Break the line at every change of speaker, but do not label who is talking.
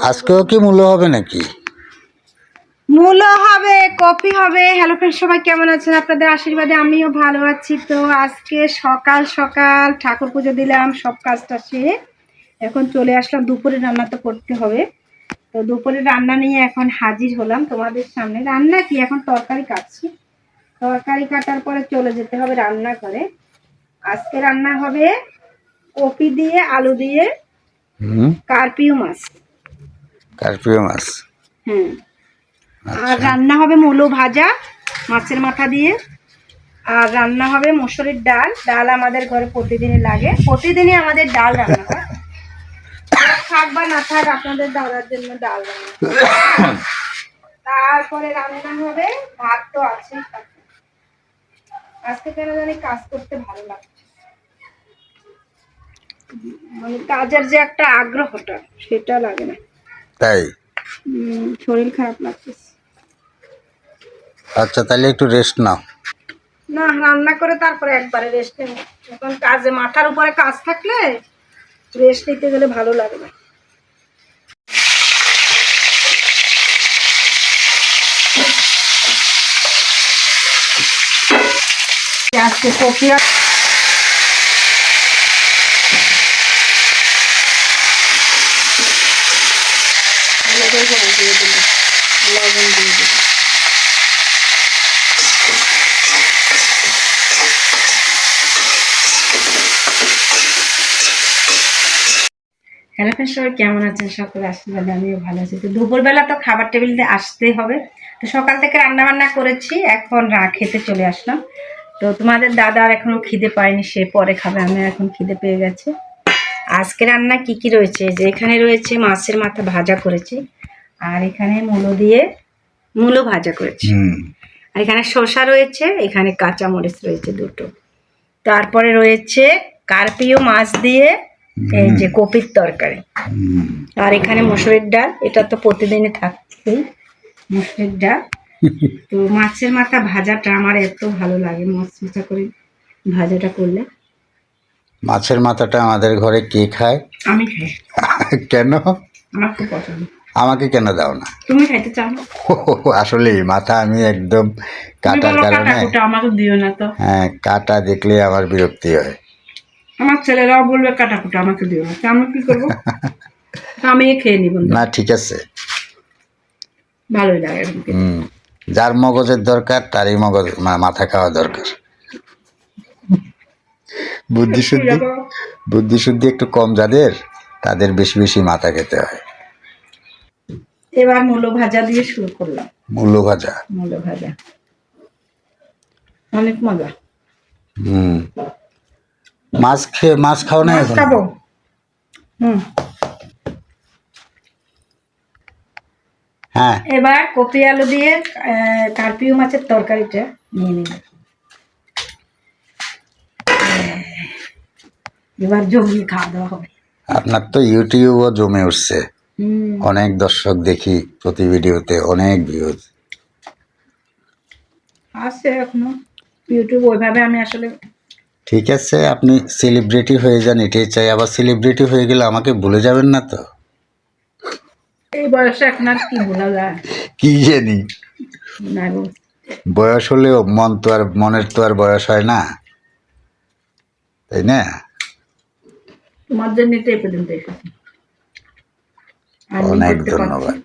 আজকেও কি মূল্য হবে নাকি?
মূলো হবে কফি হবে। হ্যালো ফ্রেন্ড সবাই কেমন আছেন? আপনাদের আশীর্বাদে আমিও ভালো আছি। তো আজকে সকাল সকাল ঠাকুর পুজো দিলাম সব কাজটা সেরে এখন চলে আসলাম দুপুরে রান্না তো করতে হবে। তো দুপুরে রান্না নিয়ে এখন হাজির হলাম তোমাদের সামনে। রান্না কি? এখন তরকারি কাটছি। তরকারি কাটার পরে চলে যেতে হবে রান্না করে আজকে রান্না হবে কপি দিয়ে আলু দিয়ে
হুম।
কার্পিও মাছ।
কার্পিও মাছ।
হুম। আর রান্না হবে মূলো ভাজা মাছের মাথা দিয়ে। আর রান্না হবে মসুরির ডাল। ডাল আমাদের ঘরে প্রতিদিনই লাগে। প্রতিদিনই আমাদের ডাল রান্না হয়। থাক বা না থাক আপনাদের দাদার জন্য ডাল রান্না তারপরে রান্না হবে ভাত তো আছে আজকে কেন জানি কাজ করতে ভালো লাগছে। মানে কাজের যে একটা আগ্রহটা সেটা লাগে না।
তাই?
শরীর খারাপ লাগতেছে।
আচ্ছা তাহলে একটু রেস্ট নাও।
না রান্না করে তারপরে একবারে রেস্ট নেব। এখন কাজে মাথার উপরে কাজ থাকলে রেস্ট নিতে গেলে ভালো লাগে না। আজকে কফি লবণ দিয়ে দিলাম লবণ দিয়ে দিলাম হ্যালো ফ্রেন্ড সবাই কেমন আছেন? সকলে আশীর্বাদে আমিও ভালো আছি। তো দুপুরবেলা তো খাবার টেবিলে আসতে হবে। তো সকাল থেকে রান্না বান্না করেছি, এখন খেতে চলে আসলাম। তো তোমাদের দাদা আর এখনও খিদে পায়নি, সে পরে খাবে আমি এখন খিদে পেয়ে গেছে। আজকে রান্না কি কি রয়েছে? যে এখানে রয়েছে মাছের মাথা ভাজা করেছি। আর এখানে মূলো দিয়ে মূলো ভাজা করেছি। আর এখানে শসা রয়েছে এখানে কাঁচা মরিচ রয়েছে দুটো। তারপরে রয়েছে কার্পিও মাছ দিয়ে এই যে কপির তরকারি। আর এখানে মসুরির ডাল এটা তো প্রতিদিনই থাকবেই মসুরির ডাল। তো মাছের মাথা ভাজাটা আমার এত ভালো লাগে মাছ মাথা করে ভাজাটা করলে।
মাছের মাথাটা আমাদের ঘরে কে খায়?
আমি খাই।
কেন?
আমার খুব পছন্দ।
আমাকে কেন দাও না?
তুমি খাইতে চাও না?
আসলে মাথা আমি একদম কাটার
কাটা
কারণে।
আমাকে দিও না তো।
হ্যাঁ কাটা দেখলে আমার বিরক্তি হয়।
আমার ছেলেরাও বলবে কাটা কুটা আমাকে দিও না। আমি কি করব? আমি খেয়ে নিব।
না ঠিক আছে।
ভালোই লাগে
হুম যার মগজের দরকার তারই মগজ মাথা খাওয়া দরকার। বুদ্ধি শুদ্ধি বুদ্ধি শুদ্ধি একটু কম যাদের তাদের বেশি বেশি মাথা খেতে হয়।
এবার মূলো ভাজা দিয়ে শুরু করলাম।
মূল্য ভাজা।
মূলো ভাজা। অনেক মজা।
হুম। মাছ খেয়ে মাছ খাও না এখন?
খাব। হুম।
হ্যাঁ।
এবার কপি আলু দিয়ে আহ, কার্পিও মাছের তরকারিটা নিয়ে নিব। এবার জমিয়ে খাওয়া দাওয়া হবে।
আপনার তো ইউটিউবও জমে উঠছে। অনেক দর্শক দেখি প্রতি ভিডিওতে অনেক ভিউজ
আছে এখনও। ইউটিউব ওইভাবে আমি আসলে
ঠিক আছে আপনি সেলিব্রিটি হয়ে যান এটাই চাই। আবার সেলিব্রিটি হয়ে গেলে আমাকে ভুলে যাবেন না তো?
এই বয়সে এখন আর কি বলা যায়?
কি জানি?
না গো।
বয়স হলেও মন তো আর মনের তো আর বয়স হয় না। তাই না?
তোমার জন্য তো এই পর্যন্ত এসেছি।
অনেক ধন্যবাদ।